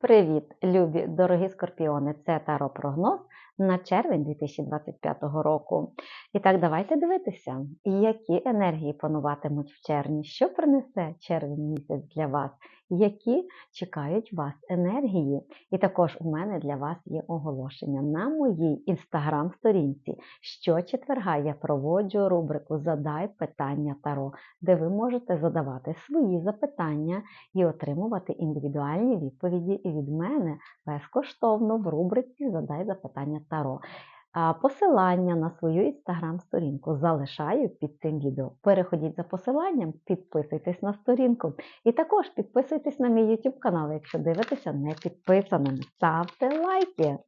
Привіт, любі дорогі скорпіони! Це Таро прогноз на червень 2025 року. І так, давайте дивитися, які енергії пануватимуть в червні, що принесе червень місяць для вас, які чекають вас енергії. І також у мене для вас є оголошення на моїй інстаграм-сторінці. Щочетверга я проводжу рубрику Задай питання Таро, де ви можете задавати свої запитання і отримувати індивідуальні відповіді від мене безкоштовно в рубриці Задай запитання Таро. Посилання на свою інстаграм-сторінку залишаю під цим відео. Переходіть за посиланням, підписуйтесь на сторінку. І також підписуйтесь на мій YouTube канал, якщо дивитеся не підписаними. Ставте лайки,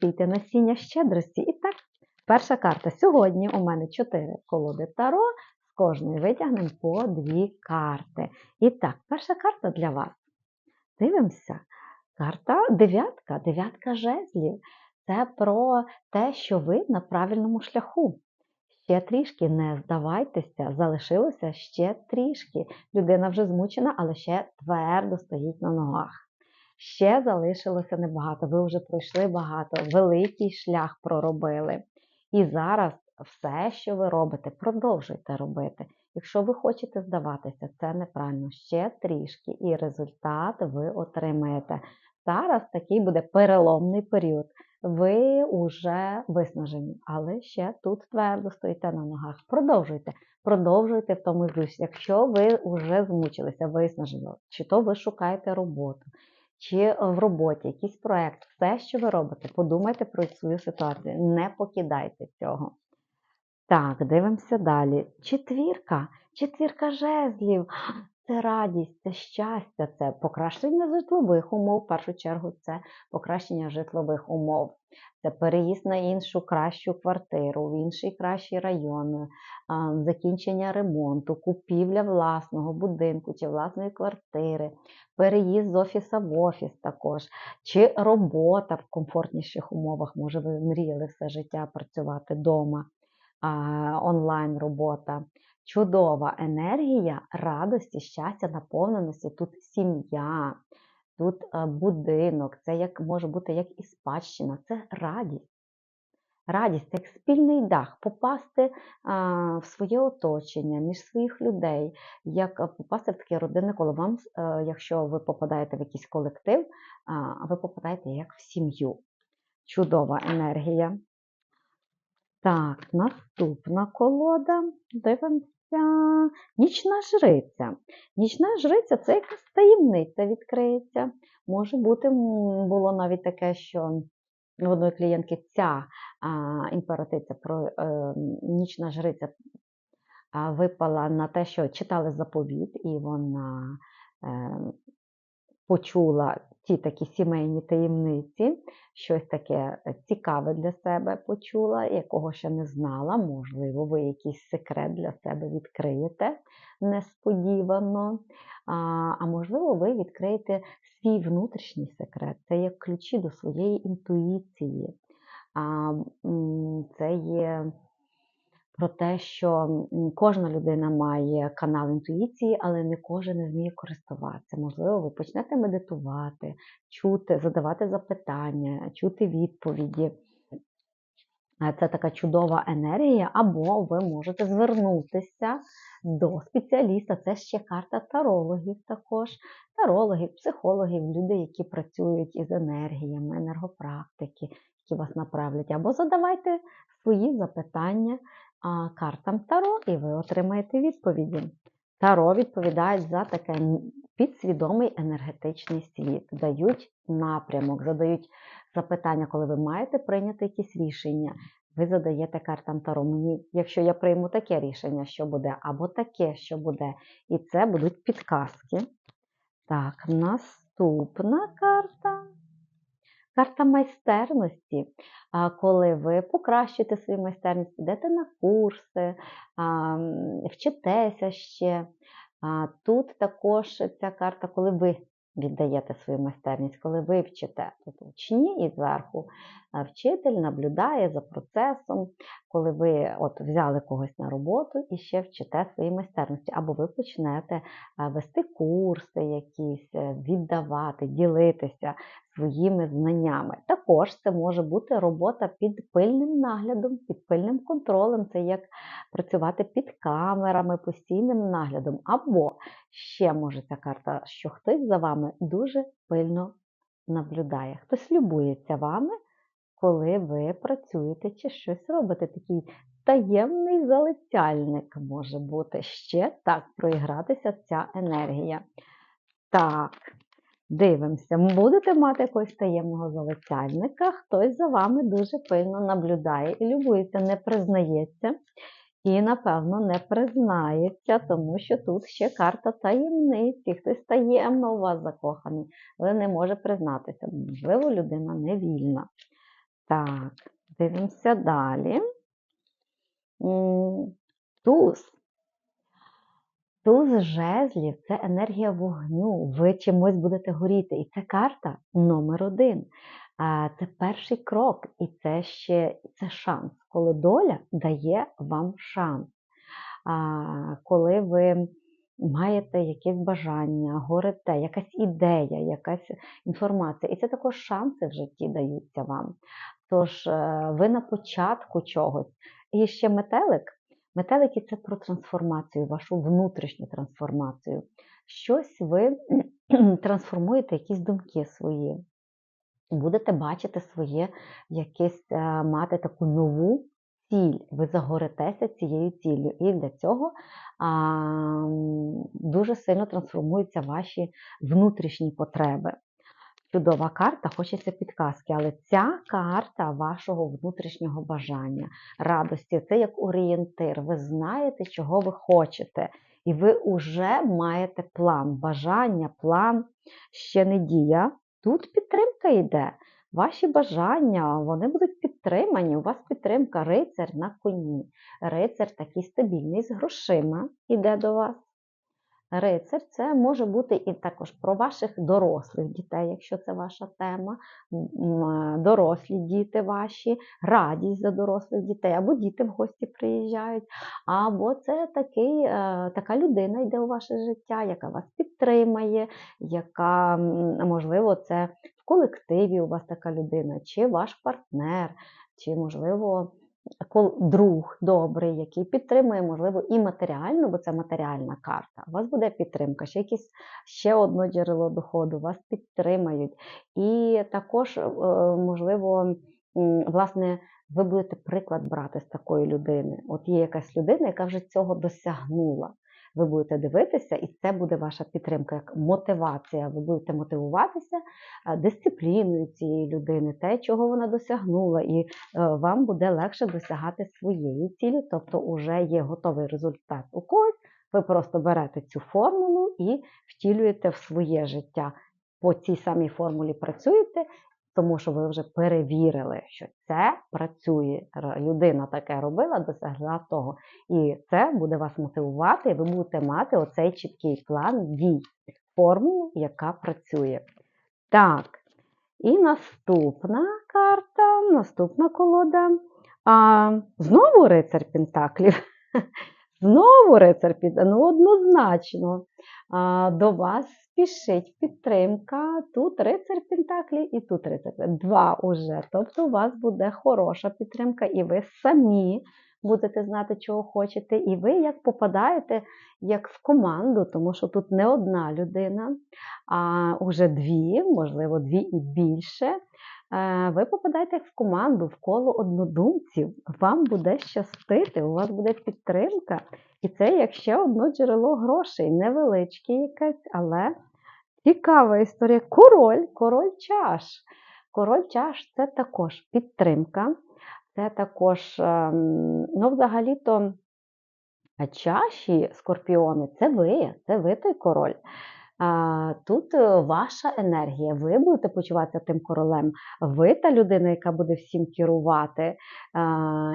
сійте насіння щедрості. І так, перша карта. Сьогодні у мене 4 колоди Таро. З кожної витягнемо по дві карти. І так, перша карта для вас. Дивимося. Карта дев'ятка, дев'ятка жезлів. Це про те, що ви на правильному шляху. Ще трішки не здавайтеся, залишилося ще трішки. Людина вже змучена, але ще твердо стоїть на ногах. Ще залишилося небагато. Ви вже пройшли багато, великий шлях проробили. І зараз все, що ви робите, продовжуйте робити. Якщо ви хочете здаватися, це неправильно. Ще трішки, і результат ви отримаєте. Зараз такий буде переломний період. Ви вже виснажені, але ще тут твердо стоїте на ногах. Продовжуйте, продовжуйте в тому ключі. Якщо ви вже змучилися, виснажені, чи то ви шукаєте роботу, чи в роботі якийсь проект, все, що ви робите, подумайте про свою ситуацію. Не покидайте цього. Так, дивимося далі. Четвірка, четвірка жезлів. Це радість, це щастя, це покращення житлових умов. В першу чергу, це покращення житлових умов, це переїзд на іншу кращу квартиру, в інший кращий район, закінчення ремонту, купівля власного будинку чи власної квартири, переїзд з офіса в офіс також, чи робота в комфортніших умовах. Може, ви мріяли все життя працювати вдома, онлайн робота чудова енергія радості, щастя, наповненості. Тут сім'я, тут е, будинок, це як може бути як і спадщина, це радість. Радість це як спільний дах, попасти а, в своє оточення між своїх людей, як е, попасти в таке родинне коло вам, а, е, якщо ви попадаєте в якийсь колектив, а, ви попадаєте як в сім'ю. Чудова енергія. Так, наступна колода. Дивимося нічна жриця. Нічна жриця це якась таємниця відкриється. Може бути, було навіть таке, що в одної клієнтки ця а, імператиця про е, нічна жриця а, випала на те, що читали заповіт, і вона е, почула ті такі сімейні таємниці, щось таке е, цікаве для себе почула, якого ще не знала. Можливо, ви якийсь секрет для себе відкриєте несподівано. А, а можливо, ви відкриєте свій внутрішній секрет. Це як ключі до своєї інтуїції. А, Це є про те, що кожна людина має канал інтуїції, але не кожен вміє користуватися. Можливо, ви почнете медитувати, чути, задавати запитання, чути відповіді. Це така чудова енергія, або ви можете звернутися до спеціаліста. Це ще карта тарологів також, тарологів, психологів, людей, які працюють із енергіями, енергопрактики, які вас направлять. Або задавайте свої запитання картам Таро, і ви отримаєте відповіді. Таро відповідають за таке підсвідомий енергетичний світ, дають напрямок, задають запитання, коли ви маєте прийняти якісь рішення. Ви задаєте картам Таро. Мені, якщо я прийму таке рішення, що буде, або таке, що буде. І це будуть підказки. Так, наступна карта. Карта майстерності, коли ви покращите свою майстерність, підете на курси, вчитеся ще. Тут також ця карта, коли ви віддаєте свою майстерність, коли ви вчите. Тут учні і зверху вчитель наблюдає за процесом, коли ви от взяли когось на роботу і ще вчите свої майстерності, або ви почнете вести курси якісь, е, віддавати, ділитися своїми знаннями. Також це може бути робота під пильним наглядом, під пильним контролем. Це як працювати під камерами, постійним наглядом. Або ще може ця карта, що хтось за вами дуже пильно наблюдає. Хтось любується вами, коли ви працюєте чи щось робите. Такий таємний залицяльник може бути. Ще так проігратися ця енергія. Так, дивимося, будете мати якогось таємного залицяльника, хтось за вами дуже пильно наблюдає і любується, не признається. І, напевно, не признається, тому що тут ще карта таємниці. Хтось таємно у вас закоханий, але не може признатися. Можливо, людина невільна. Так, дивимося далі. Туз. Туз жезлів це енергія вогню. Ви чимось будете горіти. І це карта номер один. Це перший крок, і це ще це шанс, коли доля дає вам шанс. Коли ви маєте якесь бажання, горите, якась ідея, якась інформація. І це також шанси в житті даються вам. Тож е, ви на початку чогось. І ще метелик. Метелики це про трансформацію, вашу внутрішню трансформацію. Щось ви трансформуєте, якісь думки свої. Будете бачити своє якесь е, мати таку нову ціль. Ви загоритеся цією ціллю. І для цього а, дуже сильно трансформуються ваші внутрішні потреби. Чудова карта, хочеться підказки, але ця карта вашого внутрішнього бажання, радості це як орієнтир. Ви знаєте, чого ви хочете. І ви вже маєте план, бажання, план ще не дія. Тут підтримка йде. Ваші бажання, вони будуть підтримані. У вас підтримка, рицар на коні. Рицар такий стабільний з грошима йде до вас. Рицар це може бути і також про ваших дорослих дітей, якщо це ваша тема, дорослі діти ваші, радість за дорослих дітей, або діти в гості приїжджають, або це такий, е, така людина йде у ваше життя, яка вас підтримає, яка, можливо, це в колективі у вас така людина, чи ваш партнер, чи, можливо, друг добрий, який підтримує, можливо, і матеріально, бо це матеріальна карта. У вас буде підтримка, ще якесь ще одне джерело доходу, вас підтримають. І також, е, можливо, власне, ви будете приклад брати з такої людини. От є якась людина, яка вже цього досягнула ви будете дивитися, і це буде ваша підтримка, як мотивація. Ви будете мотивуватися дисципліною цієї людини, те, чого вона досягнула, і е, вам буде легше досягати своєї цілі, тобто вже є готовий результат у когось. Ви просто берете цю формулу і втілюєте в своє життя. По цій самій формулі працюєте, тому що ви вже перевірили, що це працює. Людина таке робила, досягла того. І це буде вас мотивувати, і ви будете мати оцей чіткий план дій, формулу, яка працює. Так, і наступна карта, наступна колода. А, Знову рицар Пентаклів. Знову рицар Пентаклів, ну однозначно. До вас спішить підтримка. Тут рицар Пентаклі і тут рицар Два уже. Тобто у вас буде хороша підтримка, і ви самі будете знати, чого хочете. І ви як попадаєте як в команду, тому що тут не одна людина, а вже дві, можливо, дві і більше. Е, ви попадаєте в команду, в коло однодумців, вам буде щастити, у вас буде підтримка. І це як ще одне джерело грошей, невеличке якесь, але цікава історія. Король, король чаш. Король чаш це також підтримка, це також, ем, ну, взагалі-то, чаші скорпіони це ви, це ви той король. Тут е, ваша енергія, ви будете почуватися тим королем, ви та людина, яка буде всім керувати,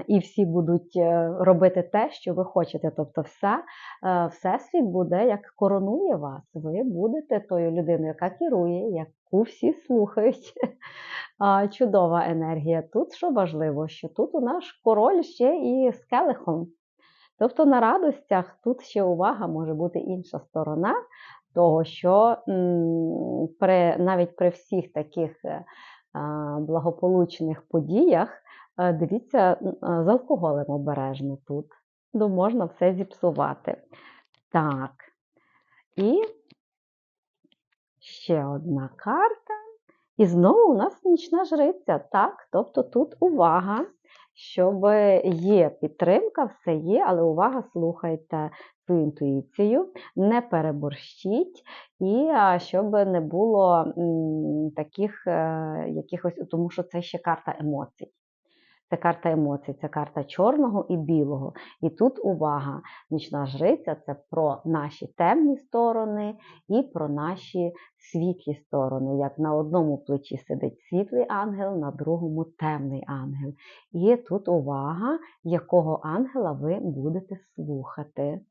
і всі будуть е, робити те, що ви хочете. Тобто, вся, е, всесвіт буде як коронує вас. Ви будете тою людиною, яка керує, яку всі слухають. Чудова енергія. Тут що важливо, що тут у наш король ще і з келихом. Тобто на радостях тут ще увага може бути інша сторона того, що при, навіть при всіх таких е, благополучних подіях, е, дивіться, е, з алкоголем обережно тут. Ну, можна все зіпсувати. Так. І ще одна карта. І знову у нас нічна жриця. Так, тобто тут увага, щоб є підтримка, все є, але увага, слухайте свою інтуїцію, не переборщіть, і щоб не було таких е, якихось, тому що це ще карта емоцій. Це карта емоцій, це карта чорного і білого. І тут увага, нічна жриця це про наші темні сторони і про наші світлі сторони. Як на одному плечі сидить світлий ангел, на другому темний ангел. І тут увага, якого ангела ви будете слухати.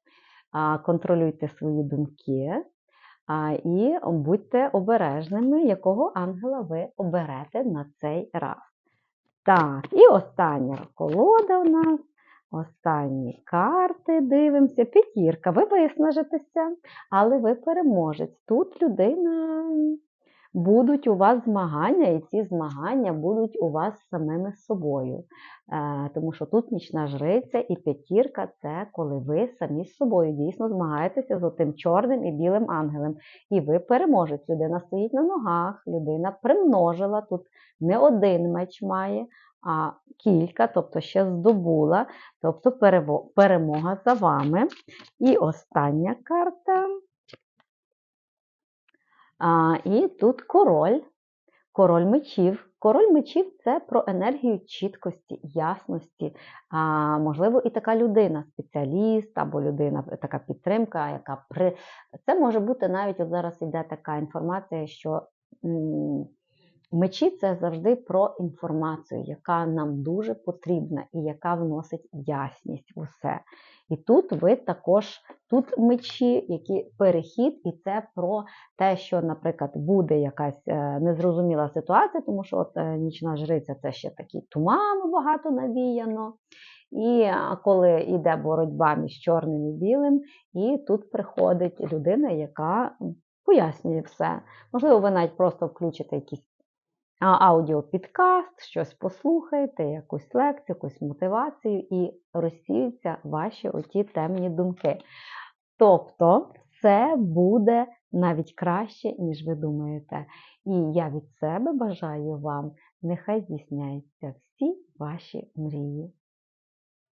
Контролюйте свої думки. І будьте обережними, якого ангела ви оберете на цей раз. Так, і остання колода у нас. Останні карти дивимося. П'ятірка. Ви виснажитеся, але ви переможець. Тут людина будуть у вас змагання, і ці змагання будуть у вас самими собою. Е, Тому що тут нічна жриця і п'ятірка це коли ви самі з собою дійсно змагаєтеся з тим чорним і білим ангелем. І ви переможець. Людина стоїть на ногах, людина примножила тут не один меч має, а кілька, тобто ще здобула, тобто перемога за вами. І остання карта. А, І тут король, король мечів. Король мечів це про енергію чіткості, ясності. А, Можливо, і така людина, спеціаліст або людина, така підтримка, яка при. Це може бути навіть от зараз йде така інформація, що. Мечі це завжди про інформацію, яка нам дуже потрібна і яка вносить ясність в усе. І тут ви також, тут мечі, які перехід, і це про те, що, наприклад, буде якась е, незрозуміла ситуація, тому що от е, нічна жриця це ще такий туман багато навіяно. І коли йде боротьба між чорним і білим, і тут приходить людина, яка пояснює все. Можливо, ви навіть просто включите якісь аудіопідкаст, щось послухаєте, якусь лекцію, якусь мотивацію, і розсіються ваші оті темні думки. Тобто, це буде навіть краще, ніж ви думаєте. І я від себе бажаю вам, нехай здійсняються всі ваші мрії.